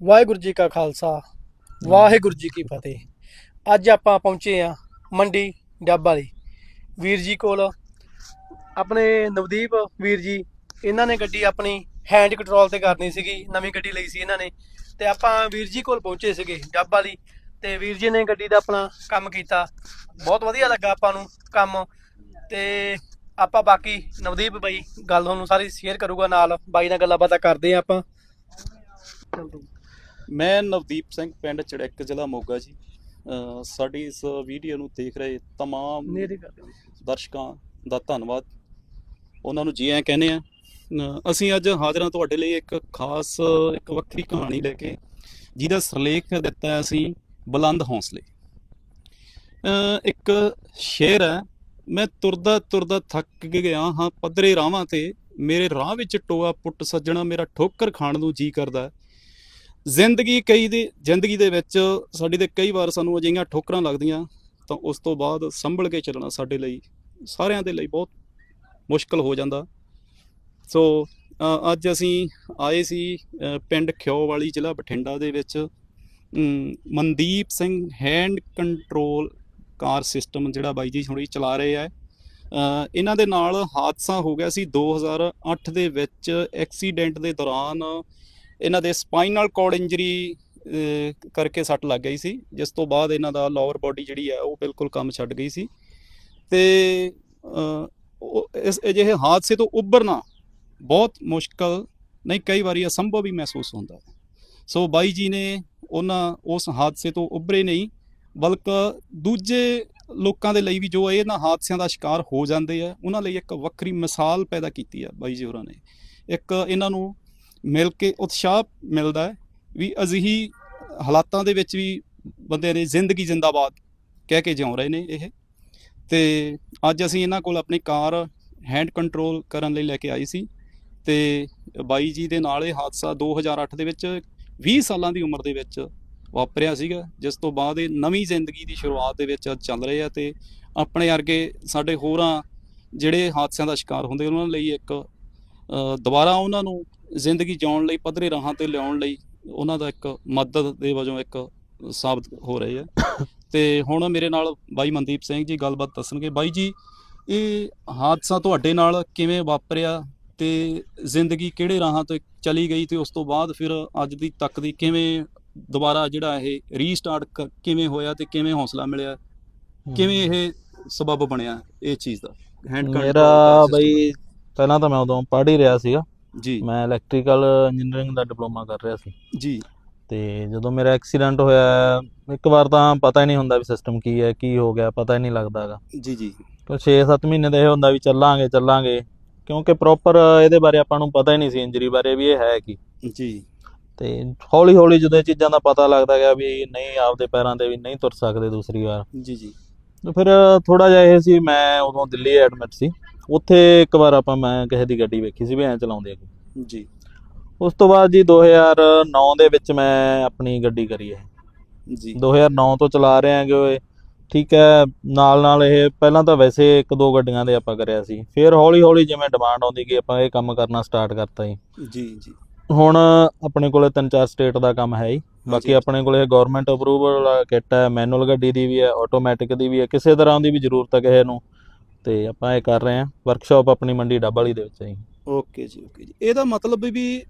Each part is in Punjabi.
ਵਾਹਿਗੁਰੂ ਜੀ ਕਾ ਖਾਲਸਾ, ਵਾਹਿਗੁਰੂ ਜੀ ਕੀ ਫਤਿਹ। ਅੱਜ ਆਪਾਂ ਪਹੁੰਚੇ ਆ ਮੰਡੀ ਡੱਬ ਵਾਲੀ। ਵੀਰ ਜੀ ਕੋਲ ਆਪਣੇ ਨਵਦੀਪ ਵੀਰ ਜੀ, ਇਹਨਾਂ ਨੇ ਗੱਡੀ ਆਪਣੀ ਹੈਂਡ ਕੰਟਰੋਲ ਤੇ ਕਰਨੀ ਸੀਗੀ, ਨਵੀਂ ਗੱਡੀ ਲਈ ਸੀ ਇਹਨਾਂ ਨੇ। ਤੇ ਆਪਾਂ ਵੀਰ ਜੀ ਕੋਲ ਪਹੁੰਚੇ ਸੀਗੇ ਡੱਬ ਵਾਲੀ ਤੇ ਵੀਰ ਜੀ ਨੇ ਗੱਡੀ ਦਾ ਆਪਣਾ ਕੰਮ ਕੀਤਾ। ਬਹੁਤ ਵਧੀਆ ਲੱਗਾ ਆਪਾਂ ਨੂੰ ਕੰਮ। ਤੇ ਆਪਾਂ ਬਾਕੀ ਨਵਦੀਪ ਬਾਈ, ਗੱਲ ਤੁਹਾਨੂੰ ਸਾਰੀ ਸ਼ੇਅਰ ਕਰੂਗਾ ਨਾਲ, ਬਾਈ ਨਾਲ ਗੱਲਾਂ ਬਾਤਾਂ ਕਰਦੇ ਆ ਆਪਾਂ। ਮੈਂ ਨਵਦੀਪ ਸਿੰਘ ਪਿੰਡ ਚੜੈਕ ਜ਼ਿਲ੍ਹਾ ਮੋਗਾ ਜੀ। ਸਾਡੀ ਇਸ ਵੀਡੀਓ ਨੂੰ ਦੇਖ ਰਹੇ ਤਮਾਮ ਦਰਸ਼ਕਾਂ ਦਾ ਧੰਨਵਾਦ। ਉਹਨਾਂ ਨੂੰ ਜੀ ਆਇਆਂ ਕਹਿੰਦੇ ਆ ਅਸੀਂ ਅੱਜ ਹਾਜ਼ਰਾਂ ਤੁਹਾਡੇ ਲਈ ਇੱਕ ਖਾਸ ਇੱਕ ਵੱਖਰੀ ਕਹਾਣੀ ਲੈ ਕੇ ਜਿਹਦਾ ਸਿਰਲੇਖ ਦਿੱਤਾ ਅਸੀਂ ਬੁਲੰਦ ਹੌਸਲੇ। ਇੱਕ ਸ਼ੇਰ ਹੈ ਮੈਂ ਤੁਰਦਾ ਤੁਰਦਾ ਥੱਕ ਗਿਆ ਹਾਂ ਪੱਧਰੇ ਰਾਹਾਂ ਤੇ ਮੇਰੇ ਰਾਹ ਵਿੱਚ ਟੋਆ ਪੁੱਟ ਸੱਜਣਾ ਮੇਰਾ ਠੋਕਰ ਖਾਣ ਨੂੰ ਜੀ ਕਰਦਾ ਜ਼ਿੰਦਗੀ ਕਈ ਦੀ, ਜ਼ਿੰਦਗੀ ਦੇ ਵਿੱਚ ਸਾਡੀ ਦੇ ਕਈ ਵਾਰ ਸਾਨੂੰ ਅਜਿਹੀਆਂ ਠੋਕਰਾਂ ਲੱਗਦੀਆਂ, ਤਾਂ ਉਸ ਤੋਂ ਬਾਅਦ ਸੰਭਲ ਕੇ ਚੱਲਣਾ ਸਾਡੇ ਲਈ, ਸਾਰਿਆਂ ਦੇ ਲਈ ਬਹੁਤ ਮੁਸ਼ਕਲ ਹੋ ਜਾਂਦਾ। ਸੋ ਅੱਜ ਅਸੀਂ ਆਏ ਸੀ ਪਿੰਡ ਖਿਓ ਵਾਲੀ ਜ਼ਿਲ੍ਹਾ ਬਠਿੰਡਾ ਦੇ ਵਿੱਚ। Mandeep Singh hand control car system ਜਿਹੜਾ ਬਾਈ ਜੀ ਹੁਣੀ ਚਲਾ ਰਹੇ ਆ। ਇਹਨਾਂ ਦੇ ਨਾਲ ਹਾਦਸਾ ਹੋ ਗਿਆ ਸੀ 2008 ਦੇ ਵਿੱਚ। ਐਕਸੀਡੈਂਟ ਦੇ ਦੌਰਾਨ ਇਹਨਾਂ ਦੇ ਸਪਾਈਨਲ ਕੋਰਡ ਇੰਜਰੀ ਕਰਕੇ ਸੱਟ ਲੱਗ ਗਈ ਸੀ। ਜਿਸ ਤੋਂ ਬਾਅਦ ਇਹਨਾਂ ਦਾ ਲੋਅਰ ਬਾਡੀ ਜਿਹੜੀ ਹੈ ਉਹ ਬਿਲਕੁਲ ਕੰਮ ਛੱਡ ਗਈ ਸੀ। ਤੇ ਇਸ ਅਜਿਹੇ ਹਾਦਸੇ ਤੋਂ ਉੱਭਰਨਾ ਬਹੁਤ ਮੁਸ਼ਕਲ, ਨਹੀਂ, ਕਈ ਵਾਰੀ ਅਸੰਭਵ ਵੀ ਮਹਿਸੂਸ ਹੁੰਦਾ ਹੈ। ਸੋ ਬਾਈ ਜੀ ਨੇ ਉਹਨਾਂ ਉਸ ਹਾਦਸੇ ਤੋਂ ਉੱਭਰੇ ਨਹੀਂ, ਬਲਕਿ ਦੂਜੇ ਲੋਕਾਂ ਦੇ ਲਈ ਵੀ ਜੋ ਇਹਨਾਂ ਹਾਦਸਿਆਂ ਦਾ ਸ਼ਿਕਾਰ ਹੋ ਜਾਂਦੇ ਆ, ਉਹਨਾਂ ਲਈ ਇੱਕ ਵੱਖਰੀ ਮਿਸਾਲ ਪੈਦਾ ਕੀਤੀ ਆ ਬਾਈ ਜੀ ਹੋਰਾਂ ਨੇ। ਇੱਕ ਇਹਨਾਂ ਨੂੰ ਮਿਲ ਕੇ ਉਤਸ਼ਾਹ ਮਿਲਦਾ ਹੈ ਵੀ ਅਜਿਹੀ ਹਾਲਾਤਾਂ ਦੇ ਵਿੱਚ ਵੀ ਬੰਦੇ ਨੇ ਜ਼ਿੰਦਗੀ ਜ਼ਿੰਦਾਬਾਦ ਕਹਿ ਕੇ ਜਿਉਂ ਰਹੇ ਨੇ ਇਹ। ਤੇ ਅੱਜ ਅਸੀਂ ਇਹਨਾਂ ਕੋਲ ਆਪਣੀ ਕਾਰ ਹੈਂਡ ਕੰਟਰੋਲ ਕਰਨ ਲਈ ਲੈ ਕੇ ਆਈ ਸੀ। ਤੇ ਬਾਈ ਜੀ ਦੇ ਨਾਲ ਇਹ ਹਾਦਸਾ 2008 ਦੇ ਵਿੱਚ 20 ਸਾਲਾਂ ਦੀ ਉਮਰ ਦੇ ਵਿੱਚ ਵਾਪਰਿਆ ਸੀਗਾ, ਜਿਸ ਤੋਂ ਬਾਅਦ ਇਹ ਨਵੀਂ ਜ਼ਿੰਦਗੀ ਦੀ ਸ਼ੁਰੂਆਤ ਦੇ ਵਿੱਚ ਅੱਜ ਚੱਲ ਰਹੇ ਆ ਤੇ ਆਪਣੇ ਵਰਗੇ ਸਾਡੇ ਹੋਰਾਂ ਜਿਹੜੇ ਹਾਦਸਿਆਂ ਦਾ ਸ਼ਿਕਾਰ ਹੁੰਦੇ ਉਹਨਾਂ ਲਈ ਇੱਕ ਦੁਬਾਰਾ ਉਹਨਾਂ ਨੂੰ ਜ਼ਿੰਦਗੀ ਜਿਉਣ ਲਈ ਪੱਧਰੇ ਰਾਹਾਂ ਤੇ ਲਿਆਉਣ ਲਈ ਉਹਨਾਂ ਦਾ ਇੱਕ ਮਦਦ ਦੇ ਵਜੋਂ ਇੱਕ ਸਾਬਤ ਹੋ ਰਹੇ ਆ। ਤੇ ਹੁਣ ਮੇਰੇ ਨਾਲ ਬਾਈ ਮਨਦੀਪ ਸਿੰਘ ਜੀ ਗੱਲਬਾਤ ਦੱਸਣਗੇ। ਬਾਈ ਜੀ ਇਹ ਹਾਦਸਾ ਤੁਹਾਡੇ ਨਾਲ ਕਿਵੇਂ ਵਾਪਰਿਆ ਤੇ ਜ਼ਿੰਦਗੀ ਕਿਹੜੇ ਰਾਹਾਂ ਤੋਂ ਚਲੀ ਗਈ ਤੇ ਉਸ ਤੋਂ ਬਾਅਦ ਫਿਰ ਅੱਜ ਦੀ ਤੱਕ ਦੀ ਕਿਵੇਂ ਦੁਬਾਰਾ ਜਿਹੜਾ ਇਹ ਰੀਸਟਾਰਟ ਕਿਵੇਂ ਹੋਇਆ ਤੇ ਕਿਵੇਂ ਹੌਸਲਾ ਮਿਲਿਆ? ਕਿਵੇਂ ਇਹ ਸਬਬ ਬਣਿਆ ਇਹ ਚੀਜ਼ ਦਾ? ਹੈਂਡ ਮੇਰਾ ਬਈ ਪਹਿਲਾਂ ਤਾਂ ਮੈਂ ਉਦੋਂ ਪੜ੍ਹ ਹੀ ਰਿਹਾ ਸੀਗਾ। ਜੀ। ਮੈਂ ਇਲੈਕਟ੍ਰੀਕਲ ਇੰਜੀਨੀਅਰਿੰਗ ਦਾ ਡਿਪਲੋਮਾ ਕਰ ਰਿਹਾ ਸੀ। ਜੀ। ਤੇ ਜਦੋਂ ਮੇਰਾ ਐਕਸੀਡੈਂਟ ਹੋਇਆ ਇੱਕ ਵਾਰ ਤਾਂ ਪਤਾ ਹੀ ਨਹੀਂ ਹੁੰਦਾ ਵੀ ਸਿਸਟਮ ਕੀ ਹੈ ਕੀ ਹੋ ਗਿਆ ਪਤਾ ਹੀ ਨਹੀਂ ਲੱਗਦਾਗਾ ਜੀ ਜੀ। ਤਾਂ 6-7 ਮਹੀਨੇ ਦਾ ਇਹ ਹੁੰਦਾ ਵੀ ਚੱਲਾਂਗੇ ਚੱਲਾਂਗੇ ਕਿਉਂਕਿ ਪ੍ਰੋਪਰ ਇਹਦੇ ਬਾਰੇ ਆਪਾਂ ਨੂੰ ਪਤਾ ਹੀ ਨਹੀਂ ਸੀ ਇੰਜਰੀ ਬਾਰੇ ਵੀ ਇਹ ਹੈ ਕੀ। ਜੀ। ਤੇ ਹੌਲੀ ਹੌਲੀ ਜਦੋਂ ਇਹ ਚੀਜ਼ਾਂ ਦਾ ਪਤਾ ਲੱਗਦਾ ਗਿਆ ਵੀ ਨਹੀਂ ਆਪਦੇ ਪੈਰਾਂ ਤੇ ਵੀ ਨਹੀਂ ਤੁਰ ਸਕਦੇ ਦੂਸਰੀ ਵਾਰ। ਜੀ ਜੀ। ਤੇ ਫਿਰ ਥੋੜਾ ਜਿਹਾ ਇਹ ਸੀ ਮੈਂ ਉਦੋਂ ਦਿੱਲੀ ਐਡਮਿਟ ਸੀ। ਉੱਥੇ ਇੱਕ ਵਾਰ ਆਪਾਂ ਮੈਂ ਕਿਸੇ ਦੀ ਗੱਡੀ ਵੇਖੀ ਸੀ ਵੀ ਐਂ ਚਲਾਉਂਦੇ ਆ ਜੀ। ਉਸ ਤੋਂ ਬਾਅਦ ਜੀ 2009 ਦੇ ਵਿੱਚ ਮੈਂ ਆਪਣੀ ਗੱਡੀ ਕਰੀ ਹੈ ਜੀ। 2009 ਤੋਂ ਚਲਾ ਰਹੇ ਆਂਗੇ ਓਏ। ਠੀਕ ਹੈ ਨਾਲ ਨਾਲ ਇਹ ਪਹਿਲਾਂ ਤਾਂ ਵੈਸੇ ਇੱਕ ਦੋ ਗੱਡੀਆਂ ਦੇ ਆਪਾਂ ਕਰਿਆ ਸੀ। ਫਿਰ ਹੌਲੀ ਹੌਲੀ ਜਿਵੇਂ ਡਿਮਾਂਡ ਆਉਂਦੀ ਗਈ ਆਪਾਂ ਇਹ ਕੰਮ ਕਰਨਾ ਸਟਾਰਟ ਕਰਤਾ ਜੀ। ਜੀ ਜੀ। ਹੁਣ ਆਪਣੇ ਕੋਲੇ ਤਿੰਨ ਚਾਰ ਸਟੇਟ ਦਾ ਕੰਮ ਹੈ ਹੀ ਬਾਕੀ ਆਪਣੇ ਕੋਲੇ ਗਵਰਨਮੈਂਟ ਅਪਰੂਵਲ ਕਿੱਟ ਹੈ ਮੈਨੂਅਲ ਗੱਡੀ ਦੀ ਵੀ ਹੈ ਆਟੋਮੈਟਿਕ ਦੀ ਵੀ ਹੈ ਕਿਸੇ ਤਰ੍ਹਾਂ ਦੀ ਵੀ ਜ਼ਰੂਰਤ ਹੈ ਕਿਸੇ ਨੂੰ। ਤੇ ਆਪਾਂ ਇਹ ਕਰ ਰਹੇ ਹਾਂ ਵਰਕਸ਼ਾਪ ਆਪਣੀ ਮੰਡੀ ਡੱਬ ਵਾਲੀ ਦੇ ਵਿੱਚ ਹੈ ਜੀ ਓਕੇ ਜੀ ਓਕੇ ਜੀ। ਇਹਦਾ ਮਤਲਬ ਵੀ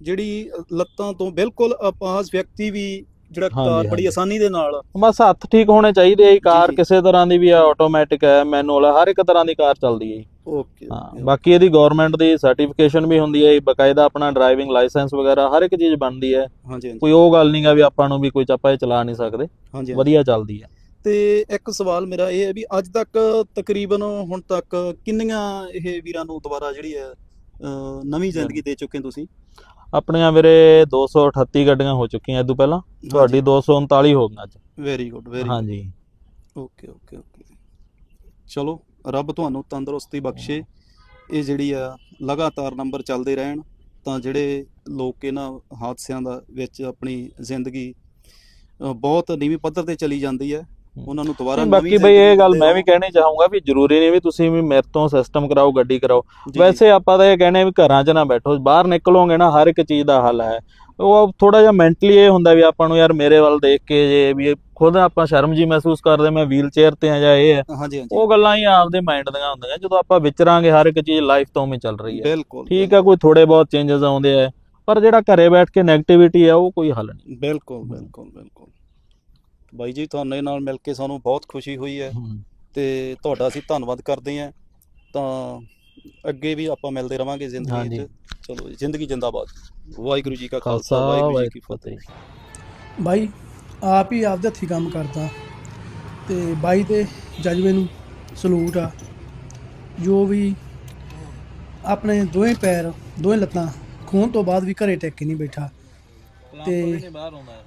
ਜਿਹੜੀ ਲੱਤਾਂ ਤੋਂ ਬਿਲਕੁਲ ਅਪਾਹਜ ਵਿਅਕਤੀ ਵੀ ਜਿਹੜਾ ਹਾਂਜੀ, ਕਾਰ ਬੜੀ ਹਾਂਜੀ। ਆਸਾਨੀ ਦੇ ਨਾਲ ਬਸ ਹੱਥ ਠੀਕ ਹੋਣੇ ਚਾਹੀਦੇ ਆ ਜੀ ਕਾਰ ਜੀ। ਕਿਸੇ ਤਰ੍ਹਾਂ ਦੀ ਵੀ ਹੈ ਆਟੋਮੈਟਿਕ ਹੈ ਮੈਨੂਅਲ ਹੈ ਹਰ ਇੱਕ ਤਰ੍ਹਾਂ ਦੀ ਕਾਰ ਚੱਲਦੀ ਹੈ ਜੀ। ਓਕੇ ਹਾਂ ਬਾਕੀ ਇਹਦੀ ਗਵਰਨਮੈਂਟ ਦੀ ਸਰਟੀਫਿਕੇਸ਼ਨ ਵੀ ਹੁੰਦੀ ਹੈ ਜੀ ਬਕਾਇਦਾ ਆਪਣਾ ਡਰਾਈਵਿੰਗ ਲਾਇਸੈਂਸ ਵਗੈਰਾ ਹਰ ਇੱਕ ਚੀਜ਼ ਬਣਦੀ ਹੈ ਹਾਂਜੀ ਹਾਂਜੀ। ਕੋਈ ਉਹ ਗੱਲ ਨਹੀਂਗਾ ਵੀ ਆਪਾਂ ਨੂੰ ਵੀ ਕੋਈ ਚੱਪਾ ਇਹ ਚਲਾ ਨਹੀਂ ਸਕਦੇ। ਹਾਂਜੀ ਹਾਂਜੀ। ਵਧੀਆ ਚੱਲਦੀ ਹੈ ਤੇ ਇੱਕ ਸਵਾਲ ਮੇਰਾ ਇਹ ਹੈ ਵੀ ਅੱਜ ਤੱਕ ਤਕਰੀਬਨ ਹੁਣ ਤੱਕ ਕਿੰਨੀਆਂ ਇਹ ਵੀਰਾਂ ਨੂੰ ਦੁਬਾਰਾ ਜਿਹੜੀ ਹੈ ਨਵੀਂ ਜ਼ਿੰਦਗੀ ਦੇ ਚੁੱਕੇ ਤੁਸੀਂ? ਆਪਣੀਆਂ ਵੀਰੇ 238 ਗੱਡੀਆਂ ਹੋ ਚੁੱਕੀਆਂ ਇਦੋਂ ਪਹਿਲਾਂ। ਤੁਹਾਡੀ 239 ਹੋ ਗਈਆਂ ਅੱਜ। ਵੈਰੀ ਗੁੱਡ ਵੈਰੀ ਹਾਂਜੀ। ਓਕੇ ਓਕੇ ਓਕੇ ਚਲੋ ਰੱਬ ਤੁਹਾਨੂੰ ਤੰਦਰੁਸਤੀ ਬਖਸ਼ੇ। ਇਹ ਜਿਹੜੀ ਆ ਲਗਾਤਾਰ ਨੰਬਰ ਚੱਲਦੇ ਰਹਿਣ ਤਾਂ ਜਿਹੜੇ ਲੋਕ ਇਹਨਾਂ ਹਾਦਸਿਆਂ ਦਾ ਵਿੱਚ ਆਪਣੀ ਜ਼ਿੰਦਗੀ ਬਹੁਤ ਨੀਵੀਂ ਪੱਧਰ ਤੇ ਚਲੀ ਜਾਂਦੀ ਹੈ। ਉਹਨਾਂ ਨੂੰ ਦੁਬਾਰਾ ਬਾਕੀ ਬਈ ਇਹ ਗੱਲ ਮੈਂ। ਵੀ ਕਹਿਣੀ ਚਾਹੂੰਗਾ ਵੀ ਜ਼ਰੂਰੀ ਨਹੀਂ ਵੀ ਤੁਸੀਂ ਵੀ ਮੇਰੇ ਤੋਂ ਸਿਸਟਮ ਕਰਾਓ ਗੱਡੀ ਕਰਾਓ। ਵੈਸੇ ਆਪਾਂ ਤਾਂ ਇਹ ਕਹਿੰਦੇ ਆ ਵੀ ਘਰਾਂ 'ਚ ਨਾ ਬੈਠੋ ਬਾਹਰ ਨਿਕਲੋਗੇ ਨਾ ਹਰ ਇੱਕ ਚੀਜ਼ ਦਾ ਹੱਲ ਹੈ। ਉਹ ਥੋੜਾ ਜਿਹਾ ਮੈਂਟਲੀ ਇਹ ਹੁੰਦਾ ਵੀ ਆਪਾਂ ਨੂੰ ਯਾਰ ਮੇਰੇ ਵੱਲ ਦੇਖ ਕੇ ਜੇ ਵੀ ਖੁਦ ਆਪਾਂ ਸ਼ਰਮ ਜੀ ਮਹਿਸੂਸ ਕਰਦੇ ਮੈਂ ਵੀਲ ਚੇਅਰ ਤੇ ਆ ਜਾਂ ਇਹ ਹੈ ਉਹ ਗੱਲਾਂ ਹੀ ਆਪਦੇ ਮਾਈਂਡ ਦੀਆਂ ਹੁੰਦੀਆਂ ਜਦੋਂ ਆਪਾਂ ਵਿਚਰਾਂਗੇ ਹਰ ਇੱਕ ਚੀਜ਼ ਲਾਈਫ ਤੋਂ ਉਵੇਂ ਚੱਲ ਰਹੀ ਹੈ। ਬਿਲਕੁਲ ਠੀਕ ਆ ਕੋਈ ਥੋੜੇ ਬਹੁਤ ਚੇਂਜਸ ਆਉਂਦੇ ਆ ਪਰ ਜਿਹੜਾ ਘਰੇ ਬੈਠ ਕੇ 네ਗੇਟਿਵਿਟੀ ਆ ਉਹ ਕੋਈ ਹੱਲ ਨਹੀਂ। ਬਿਲਕੁਲ ਬਿਲਕੁਲ ਬਿਲਕੁਲ। ਬਾਈ ਜੀ ਤੁਹਾਡੇ ਨਾਲ ਮਿਲ ਕੇ ਸਾਨੂੰ ਬਹੁਤ ਖੁਸ਼ੀ ਹੋਈ ਹੈ ਤੇ ਤੁਹਾਡਾ ਅਸੀਂ ਧੰਨਵਾਦ ਕਰਦੇ ਹਾਂ। ਤਾਂ ਅੱਗੇ ਵੀ ਆਪਾਂ ਮਿਲਦੇ ਰਵਾਂਗੇ ਜ਼ਿੰਦਗੀ। 'ਚ ਚਲੋ ਜੀ, ਜ਼ਿੰਦਗੀ ਜਿੰਦਾਬਾਦ। ਵਾਹਿਗੁਰੂ ਜੀ ਕਾ ਖਾਲਸਾ ਵਾਹਿਗੁਰੂ ਜੀ ਕੀ ਫਤਿਹ। ਬਾਈ ਆਪ ਹੀ ਆਪਦੇ ਹੱਥੀਂ ਕੰਮ ਕਰਦਾ। ਤੇ ਬਾਈ ਦੇ ਜਜ਼ਬੇ ਨੂੰ ਸਲੂਟ ਆ। ਜੋ ਵੀ ਆਪਣੇ ਦੋਵੇਂ ਪੈਰ ਦੋਵੇਂ ਲੱਤਾਂ ਖੂਨ ਤੋਂ ਬਾਅਦ ਵੀ ਘਰੇ ਟਿਕ ਕੇ ਨਹੀਂ ਬੈਠਾ। ਤੇ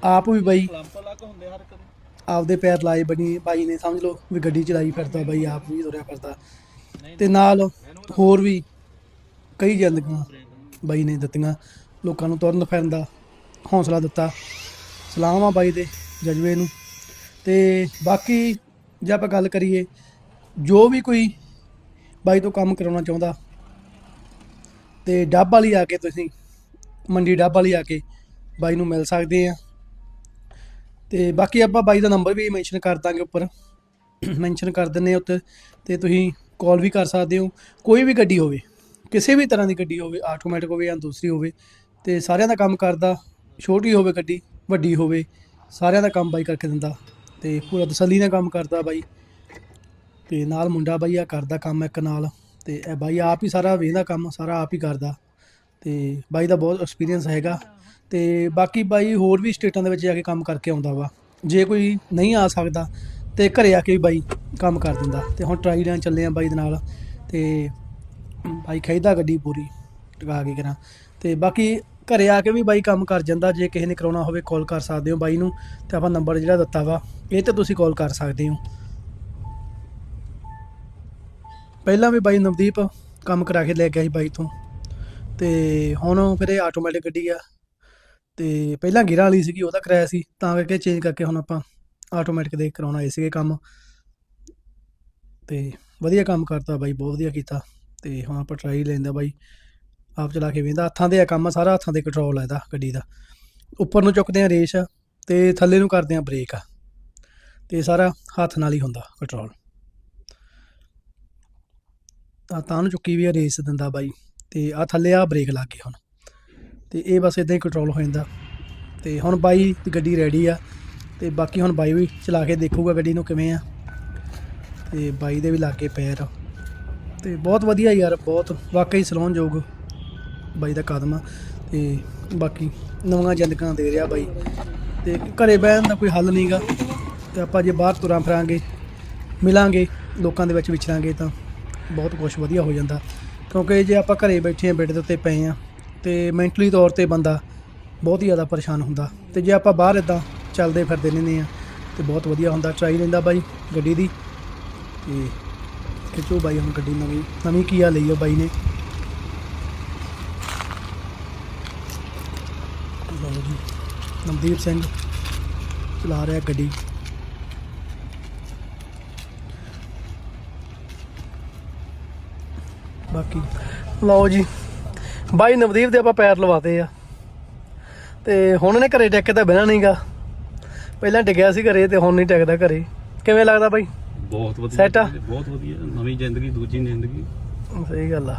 ਆਪ ਵੀ ਬਾਈ ਆਪਦੇ ਪੈਰ ਲਾਏ ਬਣੀ, ਬਾਈ ਨੇ ਸਮਝ ਲਓ ਵੀ ਗੱਡੀ ਚਲਾਈ ਫਿਰਦਾ, ਬਾਈ ਆਪ ਵੀ ਤੁਰਿਆ ਫਿਰਦਾ। ਤੇ ਨਾਲ ਹੋਰ ਵੀ ਕਈ ਜ਼ਿੰਦਗੀਆਂ ਬਾਈ ਨੇ ਦਿੱਤੀਆਂ, ਲੋਕਾਂ ਨੂੰ ਤੁਰਨ ਫਿਰਨ ਦਾ ਹੌਸਲਾ ਦਿੱਤਾ। ਸਲਾਮ ਆ ਬਾਈ ਦੇ ਜਜ਼ਬੇ ਨੂੰ। ਤੇ ਬਾਕੀ ਜੇ ਆਪਾਂ ਗੱਲ ਕਰੀਏ, ਜੋ ਵੀ ਕੋਈ ਬਾਈ ਤੋਂ ਕੰਮ ਕਰਾਉਣਾ ਚਾਹੁੰਦਾ, ਤੇ ਡੱਬ ਵਾਲੀ ਆ ਕੇ ਤੁਸੀਂ, ਮੰਡੀ ਡੱਬ ਵਾਲੀ ਆ ਕੇ ਬਾਈ ਨੂੰ ਮਿਲ ਸਕਦੇ ਆ। ਤੇ ਬਾਕੀ ਆਪਾਂ ਬਾਈ ਦਾ ਨੰਬਰ ਵੀ ਮੈਂਸ਼ਨ ਕਰ ਦਾਂਗੇ ਉੱਪਰ। ਮੈਂਸ਼ਨ ਕਰ ਦਿੰਨੇ ਉੱਤੇ ਤੇ ਤੁਸੀਂ ਕਾਲ ਵੀ ਕਰ ਸਕਦੇ ਹੋ। ਕੋਈ ਵੀ ਗੱਡੀ ਹੋਵੇ, ਕਿਸੇ ਵੀ ਤਰ੍ਹਾਂ ਦੀ ਗੱਡੀ ਹੋਵੇ ਆਟੋਮੈਟਿਕ ਹੋਵੇ ਜਾਂ ਦੂਸਰੀ ਹੋਵੇ, ਤੇ ਸਾਰਿਆਂ ਦਾ ਕੰਮ ਕਰਦਾ, ਛੋਟੀ ਹੋਵੇ ਗੱਡੀ, ਵੱਡੀ ਹੋਵੇ, ਸਾਰਿਆਂ ਦਾ ਕੰਮ ਬਾਈ ਕਰਕੇ ਦਿੰਦਾ ਤੇ ਪੂਰਾ ਤਸੱਲੀ ਨਾਲ ਕੰਮ ਕਰਦਾ ਬਾਈ। ਤੇ ਨਾਲ ਮੁੰਡਾ ਬਾਈ ਆ, ਕਰਦਾ ਕੰਮ ਇੱਕ ਨਾਲ ਤੇ ਇਹ ਬਾਈ ਆਪ ਹੀ ਸਾਰਾ ਵੇਖਦਾ ਕੰਮ, ਸਾਰਾ ਆਪ ਹੀ ਕਰਦਾ ਤੇ ਬਾਈ ਦਾ ਬਹੁਤ ਐਕਸਪੀਰੀਅੰਸ ਹੈਗਾ। ਤੇ ਬਾਕੀ ਬਾਈ ਹੋਰ ਵੀ ਸਟੇਟਾਂ ਦੇ ਵਿੱਚ ਜਾ ਕੇ ਕੰਮ ਕਰਕੇ ਆਉਂਦਾ ਵਾ। ਜੇ ਕੋਈ ਨਹੀਂ ਆ ਸਕਦਾ ਤੇ ਘਰੇ ਆ ਕੇ ਵੀ ਬਾਈ ਕੰਮ ਕਰ ਦਿੰਦਾ। ਤੇ ਹੁਣ ਟਰਾਈ ਲੈਣ ਚੱਲੇ ਆ ਬਾਈ ਦੇ ਨਾਲ ਤੇ ਬਾਈ ਖੈਦਾ ਗੱਡੀ ਪੂਰੀ, ਟਿਕਾ ਕੇ ਕਰਾਂ। ਤੇ ਬਾਕੀ ਘਰੇ ਆ ਕੇ ਵੀ ਬਾਈ ਕੰਮ ਕਰ ਜਾਂਦਾ, ਜੇ ਕਿਸੇ ਨੇ ਕਰਾਉਣਾ ਹੋਵੇ ਕਾਲ ਕਰ ਸਕਦੇ ਹੋ ਬਾਈ ਨੂੰ। ਤੇ ਆਪਾਂ ਨੰਬਰ ਜਿਹੜਾ ਦਿੱਤਾ ਵਾ, ਇਹ ਤੇ ਤੁਸੀਂ ਕਾਲ ਕਰ ਸਕਦੇ ਹੋ। ਪਹਿਲਾਂ ਵੀ ਬਾਈ ਨਵਦੀਪ ਕੰਮ ਕਰਾ ਕੇ ਲੈ ਗਿਆ ਸੀ ਬਾਈ ਤੋਂ। ਤੇ ਹੁਣ ਫਿਰ ਇਹ ਆਟੋਮੈਟਿਕ ਗੱਡੀ ਆ। ਤੇ ਪਹਿਲਾਂ ਗੇਰਾਂ ਵਾਲੀ ਸੀਗੀ, ਉਹਦਾ ਕਰਾਇਆ ਸੀ, ਤਾਂ ਕਰਕੇ ਚੇਂਜ ਕਰਕੇ ਹੁਣ ਆਪਾਂ ਆਟੋਮੈਟਿਕ ਦੇ ਕਰਾਉਣ ਆਏ ਸੀਗੇ ਕੰਮ। ਤੇ ਵਧੀਆ ਕੰਮ ਕਰਤਾ ਬਾਈ, ਬਹੁਤ ਵਧੀਆ ਕੀਤਾ। ਤੇ ਹੁਣ ਆਪਾਂ ਟਰਾਈ ਲੈਂਦਾ ਬਾਈ। ਆਪ ਚਲਾ ਕੇ ਵੇਂਦਾ ਹੱਥਾਂ ਦੇ ਆ ਕੰਮ, ਸਾਰਾ ਹੱਥਾਂ ਦੇ ਕੰਟਰੋਲ ਆ ਇਹਦਾ ਗੱਡੀ ਦਾ। ਉੱਪਰ ਨੂੰ ਚੁੱਕਦੇ ਆ ਰੇਸ, ਤੇ ਥੱਲੇ ਨੂੰ ਕਰਦੇ ਆ ਬ੍ਰੇਕ ਤੇ ਸਾਰਾ ਹੱਥ ਨਾਲ ਹੀ ਹੁੰਦਾ ਕੰਟਰੋਲ ਤਾਂ ਤਾਂ ਨੂੰ ਚੁੱਕੀ ਵੀ ਆ ਰੇਸ ਦਿੰਦਾ ਬਾਈ। ਤੇ ਆ ਥੱਲੇ ਆ ਬ੍ਰੇਕ ਲੱਗ ਗਏ ਹੁਣ। ਤੇ ਇਹ ਬਸ ਇਦਾਂ ਹੀ ਕੰਟਰੋਲ ਹੋ ਜਾਂਦਾ। ਤੇ ਹੁਣ ਬਾਈ ਦੀ ਗੱਡੀ ਰੈਡੀ ਆ, ਤੇ ਬਾਕੀ ਹੁਣ ਬਾਈ ਵੀ ਚਲਾ ਕੇ ਦੇਖੂਗਾ ਗੱਡੀ ਨੂੰ ਕਿਵੇਂ ਆ। ਤੇ ਬਾਈ ਦੇ ਵੀ ਲੱਗੇ ਪੈਰ ਤੇ ਬਹੁਤ ਵਧੀਆ ਯਾਰ, ਬਹੁਤ ਵਾਕਈ ਸਲਾਉਣ ਯੋਗ ਬਾਈ ਦਾ ਕਦਮ ਆ। ਤੇ ਬਾਕੀ ਨਵੀਆਂ ਜ਼ਿੰਦਗੀਆਂ ਦੇ ਰਿਹਾ ਬਾਈ। ਤੇ ਘਰੇ ਬਹਿਣ ਦਾ ਕੋਈ ਹੱਲ ਨਹੀਂਗਾ ਤੇ ਆਪਾਂ ਜੇ ਬਾਹਰ ਤੁਰਾਂ ਫਿਰਾਂਗੇ, ਮਿਲਾਂਗੇ, ਲੋਕਾਂ ਦੇ ਵਿੱਚ ਵਿਚਰਾਂਗੇ ਤਾਂ ਬਹੁਤ ਕੁਝ ਵਧੀਆ ਹੋ ਜਾਂਦਾ। ਕਿਉਂਕਿ ਜੇ ਆਪਾਂ ਘਰੇ ਬੈਠੇ ਆ ਬੈੱਡ ਦੇ ਉੱਤੇ ਪਏ ਆ ਤੇ ਮੈਂਟਲੀ ਤੌਰ ਤੇ ਬੰਦਾ ਬਹੁਤ ਹੀ ਜ਼ਿਆਦਾ ਪਰੇਸ਼ਾਨ ਹੁੰਦਾ। ਤੇ ਜੇ ਆਪਾਂ ਬਾਹਰ ਇਦਾਂ ਚੱਲਦੇ ਫਿਰਦੇ ਰਹਿੰਦੇ ਆ ਤੇ ਬਹੁਤ ਵਧੀਆ ਹੁੰਦਾ ਟਰਾਈ ਲੈਂਦਾ ਬਾਈ ਗੱਡੀ ਦੀ। ਤੇ ਖਿੱਚੋ ਬਾਈ ਹੁਣ ਗੱਡੀ ਨਵੀਂ ਨਵੀਂ ਕੀਆ ਲਈ ਆ ਬਾਈ ਨੇ। ਲਓ ਜੀ, ਨਵਦੀਪ ਸਿੰਘ ਚਲਾ ਰਿਹਾ ਗੱਡੀ। ਬਾਕੀ ਲਓ ਜੀ ਬਾਈ ਨਵਦੀਪ ਦੇ ਆਪਾਂ ਪੈਰ ਲਵਾਤੇ ਆ। ਤੇ ਹੁਣ ਨੇ ਘਰੇ ਟਿਕ ਤਾਂ ਬਿਨਾ ਨਹੀਂਗਾ। ਪਹਿਲਾਂ ਟਿਕਿਆ ਸੀ ਘਰੇ ਤੇ ਹੁਣ ਨਹੀਂ ਟਿਕਦਾ ਘਰੇ। ਕਿਵੇਂ ਲੱਗਦਾ ਬਾਈ? ਬਹੁਤ ਵਧੀਆ Set ਆ? ਬਹੁਤ ਵਧੀਆ। ਨਵੀਂ ਜ਼ਿੰਦਗੀ ਦੂਜੀ ਜ਼ਿੰਦਗੀ। ਸਹੀ ਗੱਲ ਆ।